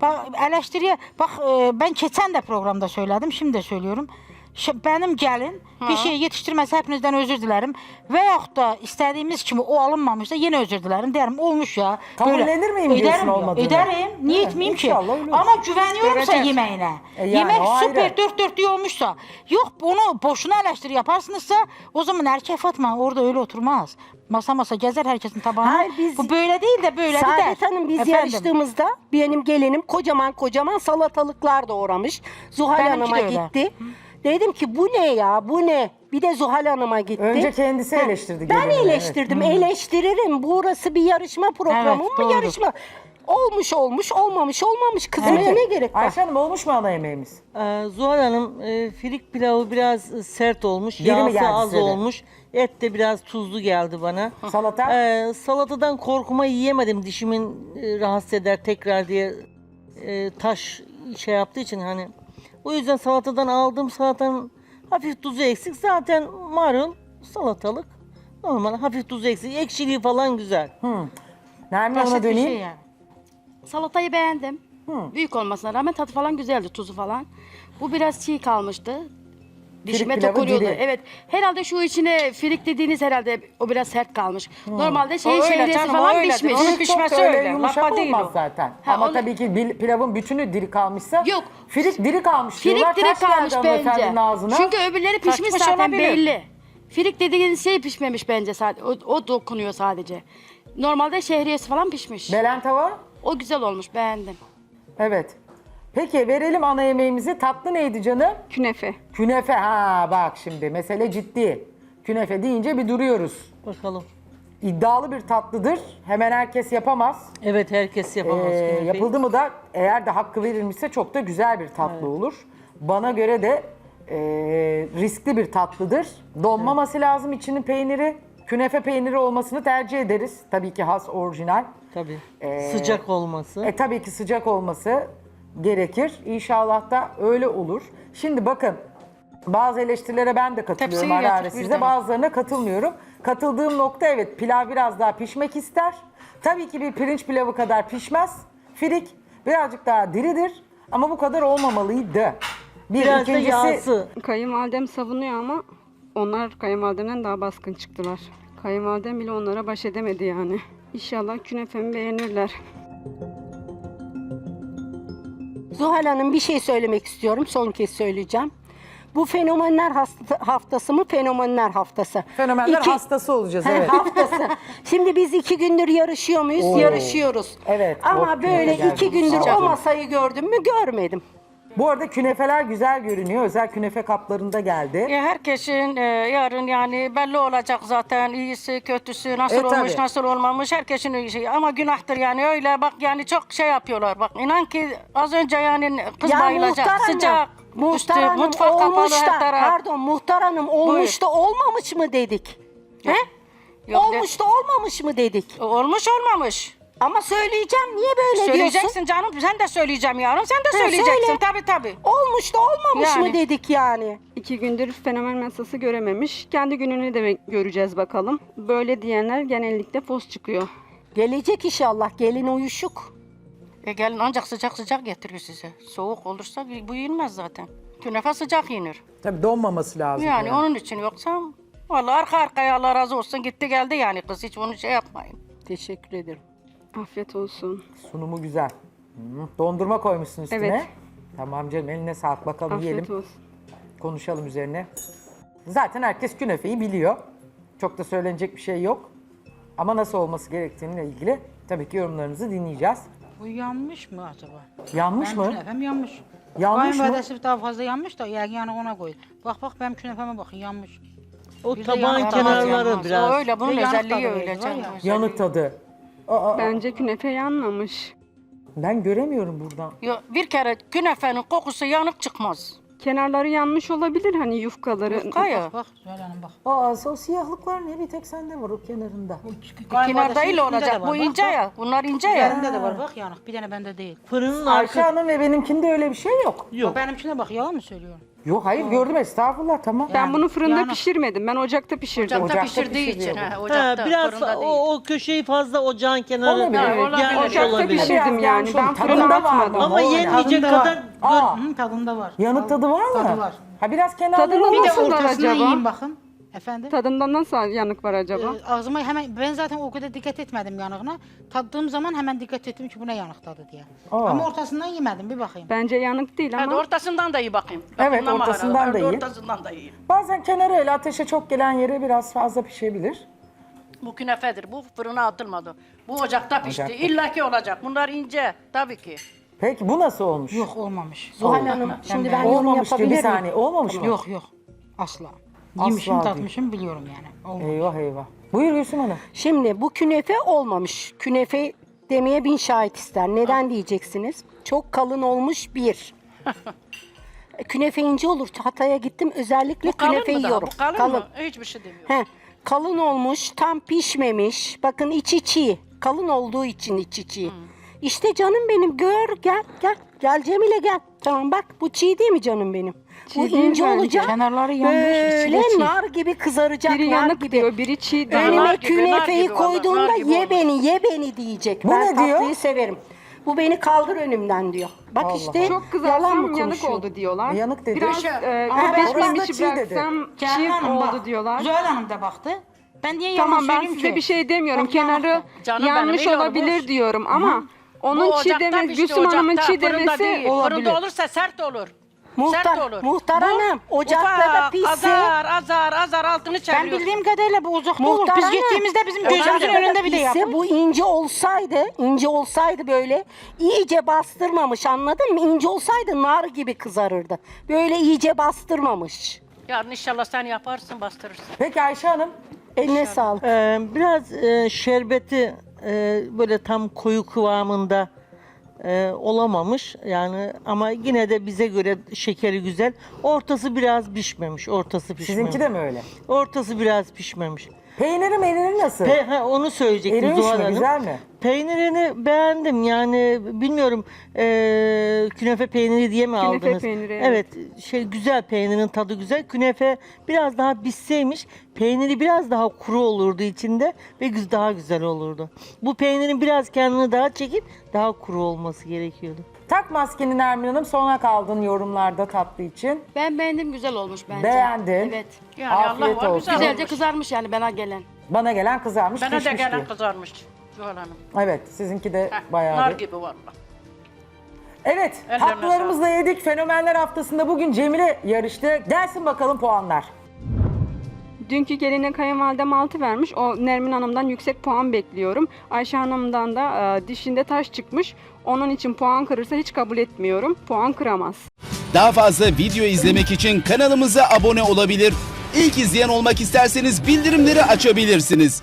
Bak eleştiriye bak e, ben geçen de programda söyledim şimdi de söylüyorum. Ş- Benim gelin bir şey yetiştirmesi hepinizden özür dilerim. Veyahut da istediğimiz kimi o alınmamışsa yine özür dilerim derim. Olmuş ya. Kabullenir miyim diyorsun Ederim, olmadığını? Ederim. Niye Evet, etmeyeyim ki? inşallah öyle olur. Ama güveniyorumsa Göreceğiz. yemeğine. E yani Yemek o süper ayrı. dört dörtlük olmuşsa. Yok onu boşuna eleştiri yaparsınızsa o zaman erkek Fatma orada öyle oturmaz. Masa masa gezer herkesin tabağına. Hayır, biz- Bu böyle değil de böyle Saadet der. Hanım biz Efendim? yarıştığımızda benim gelinim kocaman kocaman salatalıklar doğramış. Zuhal Benimki Hanım'a öyle. gitti. Dedim ki bu ne ya bu ne? Bir de Zuhal Hanım'a gitti. Önce kendisi Ha, eleştirdi Ben gelinini, eleştirdim. Eleştiririm. Burası bir yarışma programı Evet, mı? doğru. Yarışma. Olmuş olmuş, olmamış olmamış. Kızmaya ne gerek var? Ayşe Hanım olmuş mu ana yemeğimiz? Ee, Zuhal Hanım e, firik pilavı biraz e, sert olmuş. Diri mi Yağsı geldi az size de? olmuş. Et de biraz tuzlu geldi bana. Salata? Ee, salatadan korkuma yiyemedim. Dişimin e, rahatsız eder tekrar diye e, taş şey yaptığı için hani. O yüzden salatadan aldım. Salatanın hafif tuzu eksik. Zaten marul, salatalık. Normal hafif tuzu eksik. Ekşiliği falan güzel. Nermin Basit bir döneyim. şey yani. Salatayı beğendim. Büyük olmasına rağmen tadı falan güzeldi, tuzu falan. Bu biraz çiğ kalmıştı. Dişime pilavı dokunuyordu. diri. Evet. Herhalde şu içine firik dediğiniz herhalde o biraz sert kalmış. Normalde şey öyle şehriyesi canım, o falan öyledir. pişmiş. Onun Çok pişmesi da öyle öyle, yumuşak lapa değil olmaz o. zaten. Ha, Ama onu- tabii ki bil- pilavın bütünü diri kalmışsa. Yok. Firik diri kalmış Firik diyorlar. diri Taş geldi kalmış hanımefendinin bence. ağzına. Çünkü öbürleri pişmiş Kaçmış zaten olabilir. belli. Firik dediğiniz şey pişmemiş bence sadece. O, o dokunuyor sadece. Normalde şehriyesi falan pişmiş. Belen tava? O güzel olmuş, beğendim. Evet. Peki verelim ana yemeğimizi. Tatlı neydi canım? Künefe. Künefe. Ha bak şimdi mesele ciddi. Künefe deyince bir duruyoruz. Bakalım. İddialı bir tatlıdır. Hemen herkes yapamaz. Evet herkes yapamaz. Ee, künefeyi. yapıldı mı da eğer de hakkı verilmişse çok da güzel bir tatlı olur. Bana göre de e, riskli bir tatlıdır. Donmaması lazım içinin peyniri. Künefe peyniri olmasını tercih ederiz. Tabii ki has orijinal. Tabii. Ee, Sıcak olması. E tabii ki sıcak olması gerekir. İnşallah da öyle olur. Şimdi bakın bazı eleştirilere ben de katılıyorum Tepsiyi ara ara getir, bir size. Bazılarına katılmıyorum. Katıldığım nokta evet pilav biraz daha pişmek ister. Tabii ki bir pirinç pilavı kadar pişmez. Firik birazcık daha diridir ama bu kadar olmamalıydı. Bir Biraz da yağsı. Kayınvalidem savunuyor ama onlar kayınvalidemden daha baskın çıktılar. Kayınvalidem bile onlara baş edemedi yani. İnşallah künefemi beğenirler. Zuhal Hanım bir şey söylemek istiyorum. Son kez söyleyeceğim. Bu fenomenler hasta- haftası mı? Fenomenler haftası. fenomenler İki- hastası olacağız evet. haftası. Şimdi biz iki gündür yarışıyor muyuz? Oo. Yarışıyoruz. Evet, Ama böyle iki gündür o masayı gördüm mü? Görmedim. Bu arada künefeler güzel görünüyor. Özel künefe kaplarında geldi. E, herkesin e, yarın yani belli olacak zaten iyisi kötüsü nasıl E, olmuş tabii. nasıl olmamış herkesin şey ama günahtır yani öyle bak yani çok şey yapıyorlar bak inan ki az önce yani kız ya bayılacak muhtar hanım, sıcak muhtar üstü hanım mutfak kapalı olmuş da, taraf. pardon muhtar hanım olmuş da olmamış mı dedik? He? Yok de- olmuş da olmamış mı dedik? Olmuş olmamış. Ama söyleyeceğim niye böyle diyorsun? Söyleyeceksin canım sen de söyleyeceğim yarın sen de Ha, söyleyeceksin söyle. tabii tabii. Olmuş da olmamış Yani. mı dedik yani? İki gündür fenomen masası görememiş. Kendi gününü de göreceğiz bakalım. Böyle diyenler genellikle fos çıkıyor. Gelecek inşallah gelin uyuşuk. E gelin ancak sıcak sıcak getiriyor size. Soğuk olursa bu yenmez zaten. Künefe sıcak yenir. Tabii donmaması lazım. Yani onun için yoksa vallahi arka arkaya Allah razı olsun gitti geldi yani kız hiç onu şey yapmayın. Teşekkür ederim. Afiyet olsun. Sunumu güzel. Hı, Dondurma koymuşsun üstüne. Evet. Tamam canım eline sağlık bakalım Afiyet yiyelim. olsun. Konuşalım üzerine. Zaten herkes künefeyi biliyor. Çok da söylenecek bir şey yok. Ama nasıl olması gerektiğiyle ilgili tabii ki yorumlarınızı dinleyeceğiz. Bu yanmış mı acaba? Yanmış benim mı? künefem yanmış. Yanmış mı? Kayınvalidesi daha fazla yanmış da yani yani ona koy. Bak bak benim künefeme bakın yanmış. O Bir de tabağın yanık kenarları yanmaz. biraz. O öyle bunun Bir de yanık özelliği tadı öyle veriyor, canım. ya. Yanık tadı. Aa, Bence künefe yanmamış. ben göremiyorum buradan. Ya bir kere künefenin kokusu yanık çıkmaz. Kenarları yanmış olabilir hani yufkaları. Yufka ya. Bak Zuhal Hanım bak. Aa o siyahlıklar ne bir tek sende var o kenarında. Kenarda ile olacak. Bu ince ya. Bunlar ince ya. Üzerinde de var bak yanık. Bir tane bende değil. Fırının Ayşe arka... Hanım ve benimkinde öyle bir şey yok. Yok. Benimkine bak yalan mı söylüyorum? Yok hayır gördüm estağfurullah tamam. Ben bunu fırında yani- pişirmedim. Ben ocakta pişirdim. Ocakta Ocakta pişirdiği pişiriyor için. bu. Ha, Ha, ocakta, biraz fırında değil. o, o köşeyi fazla ocağın kenarı Olabilir. Olabilir. gelmiş Ocakta olabilir. pişir- Pişirdim Biraz yani, yanlış ben oldu. fırına Tadında atmadım. Ama yenmeyecek Tadında var. kadar Aa, Hı, tadında var. yanık tadı var mı? Tadı var. Ha biraz kenarları Tadında Bir de Nasıl var ortasından acaba? yiyin bakın. Efendim? Tadında nasıl yanık var acaba? Ee, ağzıma hemen ben zaten o kadar dikkat etmedim yanığına. Tattığım zaman hemen dikkat ettim ki bu ne yanık tadı diye. Aa. Ama ortasından yemedim bir bakayım. Bence yanık değil Hadi ama ortasından da iyi bakayım. Evet, ortasından da iyi. Ortasından da iyi. Bazen kenarı öyle ateşe çok gelen yere biraz fazla pişebilir. Bu künefedir. Bu fırına atılmadı. Bu ocakta pişti. Ocakta. İlla ki olacak. Bunlar ince. Tabii ki. Peki bu nasıl olmuş? Yok olmamış. Zuhal Hanım şimdi ben yorum Olmamış diyor bir yapabilir miyim? saniye. Olmamış mı? Yok yok. Asla. Asla Yemişim değil. tatmışım biliyorum yani. Olmamış. Eyvah eyvah. Buyur Gülsüm Hanım. Şimdi bu künefe olmamış. Künefe demeye bin şahit ister. Neden diyeceksiniz? Çok kalın olmuş bir. E, künefe ince olur. Hatay'a gittim özellikle Bu kalın künefe mı daha? yiyorum. Bu kalın, mı? Hiçbir şey demiyorum. He, kalın olmuş, tam pişmemiş. Bakın içi çiğ. Kalın olduğu için içi çiğ. İşte canım benim gör gel gel. Gel Cemile gel. Tamam bak bu çiğ değil mi canım benim? bu değil ince bence. olacak. Kenarları yanmış, içi de Böyle çiğ. nar gibi kızaracak. biri nar yanık gibi. diyor, biri çiğ diyor. Önüme Nar gibi, nar künefeyi gibi koyduğunda nar gibi ye beni ye beni diyecek. Bu ben ne diyor? tatlıyı severim. Bu beni kaldır önümden diyor. Bak Allah işte Çok yalan kızarsam mı yanık konuşuyor? oldu diyorlar. Yanık dedi. Biraz Şey, e, ama ben- pişmemişi orası da çiğ dedi. bıraksam Canan çiğ Hanım oldu bak. diyorlar. Zuhal Hanım da baktı. Ben niye yalan Tamam ben söyleyeyim size ki? bir şey demiyorum. Yanık Kenarı. Canım iyi olabilir olmuş. diyorum ama onun Bu çiğ ocakta demesi, pişti, Gülsüm Hanım'ın ocakta, çiğ fırında demesi değil. olabilir. Fırında olursa sert olur. Muhtar- sert olur. Muhtar Bu hanım, ocakta da ufak, pişse- Azar azar azar altını Ben bildiğim kadarıyla bu uzakta olur. Muhtar Biz hanım, gittiğimizde bizim gözümüzün ocakta da önünde bir de pişse yapmış. Bu ince olsaydı, ince olsaydı böyle iyice bastırmamış anladın mı? İnce olsaydı nar gibi kızarırdı. Böyle iyice bastırmamış. Yarın inşallah sen yaparsın bastırırsın. Peki Ayşe Hanım. Eline sağlık. Ee, biraz e, şerbeti e, böyle tam koyu kıvamında e, olamamış yani ama yine de bize göre şekeri güzel. Ortası biraz pişmemiş, ortası pişmemiş. Sizinki de mi öyle? Ortası biraz pişmemiş. Peyniri meyniri nasıl? Pe- ha, onu söyleyecektim Erimiş Zuhal mi? Hanım. Güzel mi? Peynirini beğendim yani bilmiyorum eee, künefe peyniri diye mi Künefe aldınız? peyniri, evet. şey güzel peynirin tadı güzel. Künefe biraz daha pişseymiş peyniri biraz daha kuru olurdu içinde ve güz- daha güzel olurdu. Bu peynirin biraz kendini daha çekip daha kuru olması gerekiyordu. Tak maskeni Nermin Hanım sona kaldın yorumlarda tatlı için. Ben beğendim güzel olmuş bence. Beğendin. Evet. Yani Afiyet Allah var olsun. güzel Güzelce kızarmış yani bana gelen. Bana gelen kızarmış Bana da gelen kızarmış. Zuhal Hanım. Evet sizinki de Heh, bayağı Nar bir- gibi valla. Evet Ellerine tatlılarımızı yedik. Fenomenler haftasında bugün Cemile yarıştı. Gelsin bakalım puanlar. Dünkü geline kayınvalidem 6 vermiş. O Nermin Hanım'dan yüksek puan bekliyorum. Ayşe Hanım'dan da e, dişinde taş çıkmış. Onun için puan kırırsa hiç kabul etmiyorum. Puan kıramaz. Daha fazla video izlemek için kanalımıza abone olabilir. İlk izleyen olmak isterseniz bildirimleri açabilirsiniz.